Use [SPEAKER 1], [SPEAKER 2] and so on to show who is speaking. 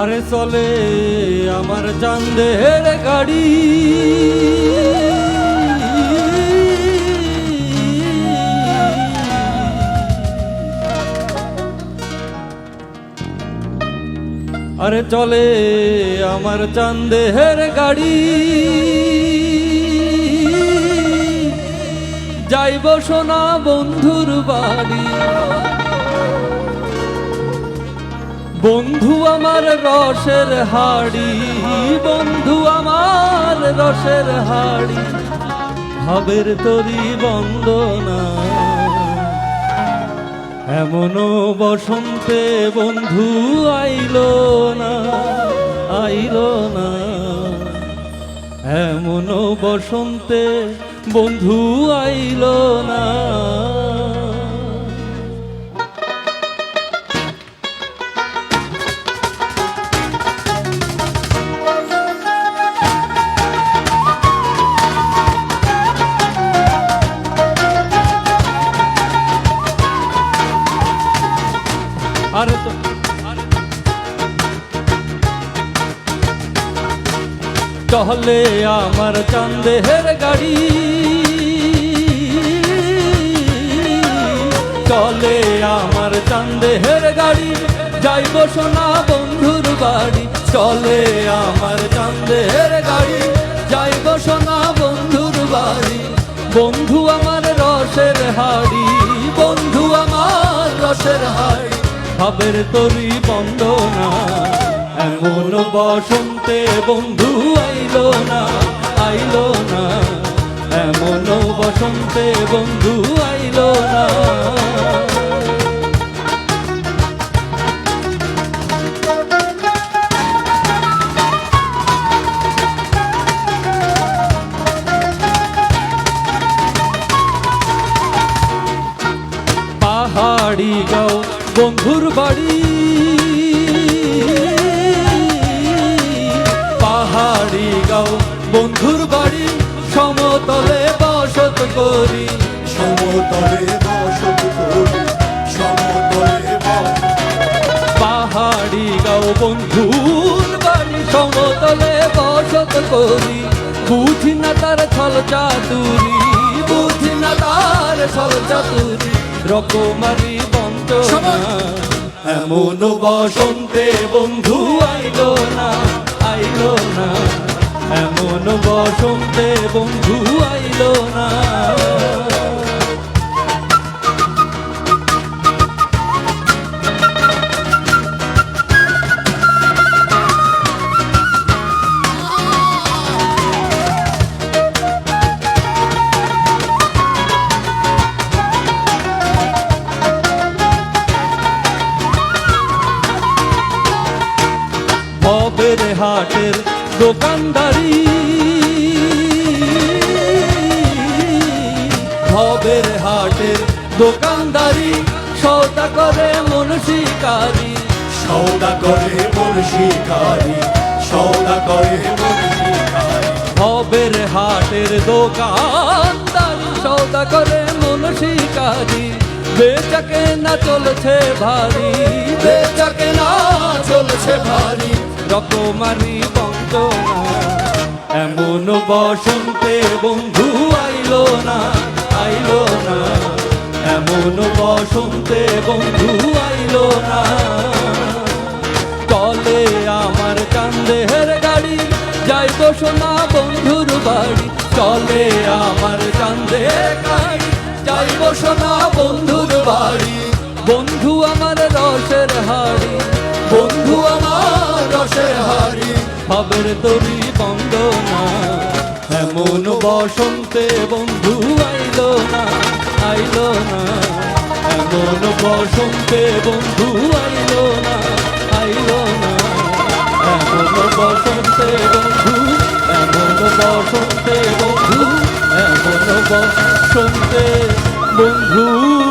[SPEAKER 1] আরে চলে আমার চান্দের গাড়ি। আরে চলে আমার চান্দের গাড়ি। যাইব সোনা বন্ধুর বাড়ি। বন্ধু আমার রসের হাড়ি, বন্ধু আমার রসের হাড়ি, ভাবের তরি বন্দনা। এমনও বসন্তে বন্ধু আইল না আইল না। এমনও বসন্তে বন্ধু আইল না। চলে আমার চান্দের গাড়ি চলে আমার চান্দের গাড়ি যাইব সোনা বন্ধুর বাড়ি চলে আমার চান্দের গাড়ি যাইব সোনা বন্ধুর বাড়ি বন্ধু আমার রসের হাড়ি বন্ধু আমার রসের হাড়ি ভাবের তরি বন্দনা এমন বসন্তে বন্ধু আইলো না আইলো না। এমন বসন্তে বন্ধু আইলো না। পাহাড়ি গাও, বন্ধুর বাড়ি করি,
[SPEAKER 2] সমতলে করি, সমতলে
[SPEAKER 1] পাহাড়ি গাও বন্ধুর বাড়ি সমতলে বসত করি। বুঝি না তার ছল চাতুরি, বুঝি না তার ছল চাতুরি, রকমারি এমন বসন্তে বন্ধু আইলো না আইলো না। এমন বসন্তে বন্ধু আইলো না। ভবের হাটের দোকানদারি। ভবের হাটের দোকানদারি সৌদা করে মন শিকারি।
[SPEAKER 2] সৌদা করে মন শিকারি সৌদা করে মন শিকারি।
[SPEAKER 1] হাটের দোকানদারি সৌদা করে মন শিকারি। বেচাকে না চলছে ভারী বেচাকে না চলছে ভারী। রকমারি বঞ্চনা এমন বসন্তে বন্ধু আইলো না আইলো না। এমন বসন্তে বন্ধু আইলো না। চলে আমার চান্দের গাড়ি যাইব সোনা বন্ধুর বাড়ি। চলে আমার চান্দের গাড়ি যাইব সোনা বন্ধুর বাড়ি। বন্ধু আমার রসের খবর তরি বন্দনা, এমন বসন্তে বন্ধু আইলো না আইলো না। এমন বসন্তে বন্ধু আইলো না আইলো না। এমন বসন্তে বন্ধু, এমন বসন্তে বন্ধু, এমন বসন্তে বন্ধু।